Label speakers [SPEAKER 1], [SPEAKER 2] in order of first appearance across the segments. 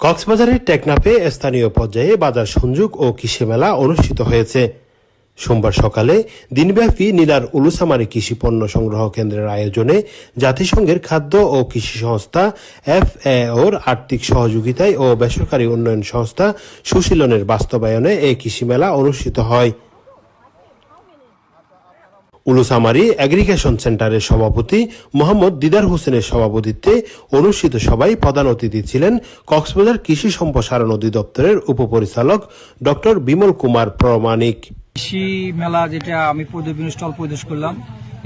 [SPEAKER 1] কক্সবাজারের টেকনাফে স্থানীয় পর্যায়ে বাজার সংযোগ ও কৃষি মেলা অনুষ্ঠিত হয়েছে। সোমবার সকালে দিনব্যাপী নীলার উলুসামারি কৃষি পণ্য সংগ্রহ কেন্দ্রের আয়োজনে জাতিসংঘের খাদ্য ও কৃষি সংস্থা এফ এফএওর আর্থিক সহযোগিতায় ও বেসরকারি উন্নয়ন সংস্থা সুশীলনের বাস্তবায়নে এই কৃষি মেলা অনুষ্ঠিত হয়। উলুসামারি এগ্রিগেশন সেন্টারের সভাপতি মোহাম্মদ দিদার হোসেনের সভাপতিত্বে অনুষ্ঠিত সভায় প্রধান অতিথি ছিলেন কক্সবাজার কৃষি সম্প্রসারণ অধিদপ্তরের উপপরিচালক ডক্টর বিমল কুমার প্রমাণিক।
[SPEAKER 2] কৃষি মেলা যেটা আমি বিভিন্ন স্টল পরিদর্শন করলাম,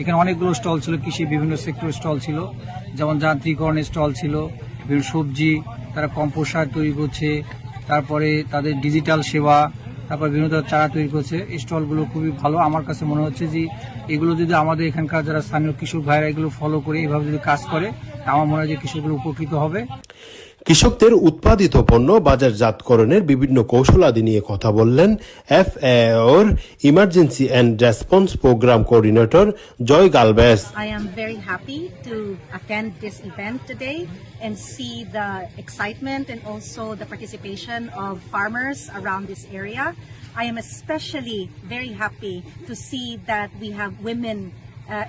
[SPEAKER 2] এখানে অনেকগুলো স্টল ছিল, কৃষি বিভিন্ন সেক্টর স্টল ছিল, যেমন যান্ত্রিকরণের স্টল ছিল, বিভিন্ন সবজি, তারা কম্পোস্ট সার তৈরি করছে, তারপরে তাদের ডিজিটাল সেবা তারপর বিভিন্ন ধরনের চারা তৈরি করছে। স্টলগুলো খুবই ভালো। আমার কাছে মনে হচ্ছে যে এগুলো যদি আমাদের এখানকার যারা স্থানীয় কৃষক ভাইরা এগুলো ফলো করে এভাবে যদি কাজ করে আমার মনে হয় যে কৃষকগুলো উপকৃত হবে।
[SPEAKER 1] কৃষকদের উৎপাদিত পণ্য বাজারজাতকরণের বিভিন্ন কৌশলাদি নিয়ে কথা বললেন এফ এর emergency and response program coordinator Joy Galbes
[SPEAKER 3] I am very happy to attend this event today and see the excitement and also the participation farmers around area I am specially very happy see that we have women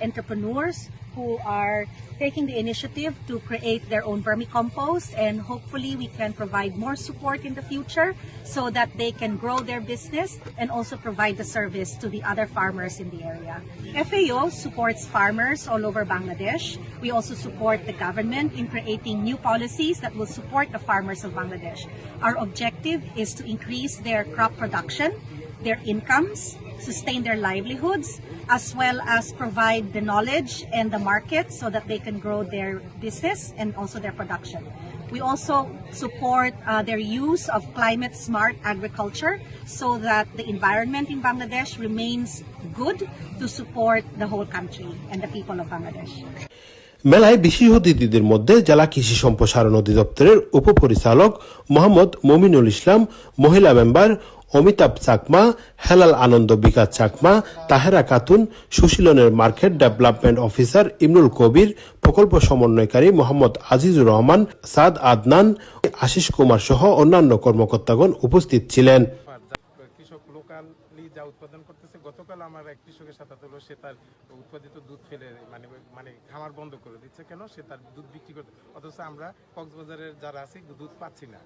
[SPEAKER 3] entrepreneurs who are taking the initiative to create their own vermicompost and hopefully we can provide more support in the future so that they can grow their business and also provide the service to the other farmers in the area. FAO supports farmers all over Bangladesh. We also support the government in creating new policies that will support the farmers of Bangladesh. Our objective is to increase their crop production, their incomes, sustain their livelihoods, as well as provide the knowledge and the market so that they can grow their business and also their production. We also support uh, their use of climate smart agriculture so that the environment in Bangladesh remains good to support the whole country and the people of Bangladesh.
[SPEAKER 1] মেলায় বিশেষ অতিথিদের মধ্যে জেলা কৃষি সম্প্রসারণ অধিদপ্তরের উপপরিচালক মোহাম্মদ মমিনুল ইসলাম মহিলা member Amitabh Chakma, Helal Anand Bikash Chakma, Tahera Khatun, সুশীলনের market development officer Imrul Kabir, প্রকল্প সমন্বয়কারী মোহাম্মদ আজিজুর রহমান, সাদ আদনান, আশিস কুমার সহ অন্যান্য কর্মকর্তাগণ উপস্থিত ছিলেন
[SPEAKER 4] আর যা কৃষক লোকালি যা উৎপাদন করতেছে গতকাল আমার এক কৃষকের সাথে হলো, সে তার উৎপাদিত দুধ ফেলে মানে মানে খামার বন্ধ করে দিচ্ছে। কেন? সে তার দুধ বিক্রি করতে, অথচ আমরা কক্সবাজারের যারা আছে, দুধ পাচ্ছি না।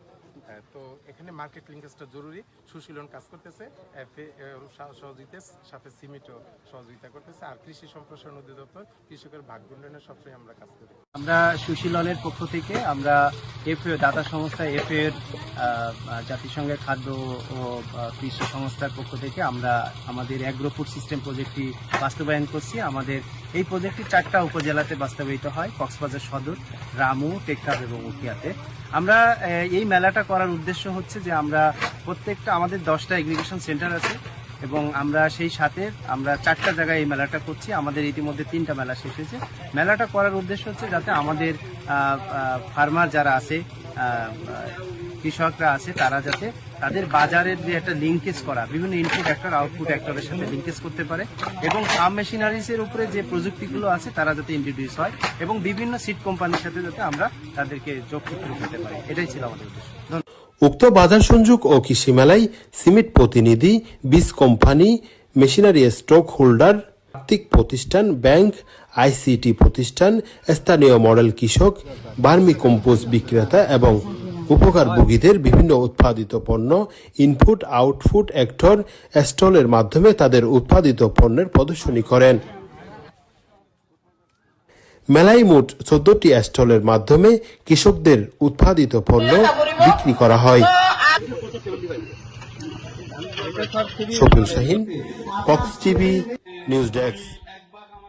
[SPEAKER 4] তো এখানে মার্কেট লিঙ্কেজটা জরুরি। সুশীলন কাজ করতেছে FA এর সহ- সহযোগিতার সাথে সিমিটও সহযোগিতা করতেছে। আর কৃষি সম্প্রসারণ অধিদপ্তর কৃষকের ভাগ্য উন্নয়নের সবসময় আমরা কাজ করি।
[SPEAKER 5] আমরা সুশীলনের পক্ষ থেকে আমরা এফএ দাতা সংস্থা এফএ এর জাতিসংঘের খাদ্য ও কৃষি সংস্থার পক্ষ থেকে আমরা আমাদের অ্যাগ্রো ফুড সিস্টেম প্রজেক্টটি বাস্তবায়ন করছি। আমাদের এই প্রজেক্টটি চারটা উপজেলাতে বাস্তবায়িত হয়, কক্সবাজার সদর, রামু, টেকনাফ এবং উখিয়াতে আমরা এই মেলাটা করার উদ্দেশ্য হচ্ছে যে আমরা প্রত্যেকটা, আমাদের দশটা এগ্রিগেশন সেন্টার আছে এবং আমরা সেই সাথে আমরা চারটা জায়গায় এই মেলাটা করছি। আমাদের ইতিমধ্যে তিনটা মেলা শেষ হয়েছে। মেলাটা করার উদ্দেশ্য হচ্ছে যাতে আমাদের ফার্মার যারা আছে কৃষকরা আছে, তারা যাতে তাদের বাজারের যে একটা লিঙ্কেজ করা, বিভিন্ন ইনপুট অ্যাক্টর আউটপুট অ্যাক্টরের সাথে লিঙ্কেজ করতে পারে এবং ফার্ম মেশিনারিজের উপরে যে প্রযুক্তিগুলো আছে, তারা যাতে ইন্ট্রোডিউস হয় এবং বিভিন্ন সিট কোম্পানির সাথে যাতে আমরা তাদেরকে যোগ করতে পারি। এটাই ছিল আমাদের উদ্দেশ্য।
[SPEAKER 1] উক্ত বাজার সংযোগ ও কৃষি মেলায় সিমেন্ট প্রতিনিধি, বীজ কোম্পানি মেশিনারি স্টক হোল্ডার আর্থিক প্রতিষ্ঠান, ব্যাংক, আইসিটি প্রতিষ্ঠান, স্থানীয় মডেল কৃষক, বার্মি কম্পোস্ট বিক্রেতা এবং উপকারভোগীদের বিভিন্ন উৎপাদিত পণ্য ইনপুট আউটপুট অ্যাক্টর স্টলের মাধ্যমে তাদের উৎপাদিত পণ্যের প্রদর্শনী করেন। মেলায় মোট চোদ্দটি স্টলের মাধ্যমে কৃষকদের উৎপাদিত পণ্য বিক্রি করা হয়। Shafil Shahin Cox TV news desk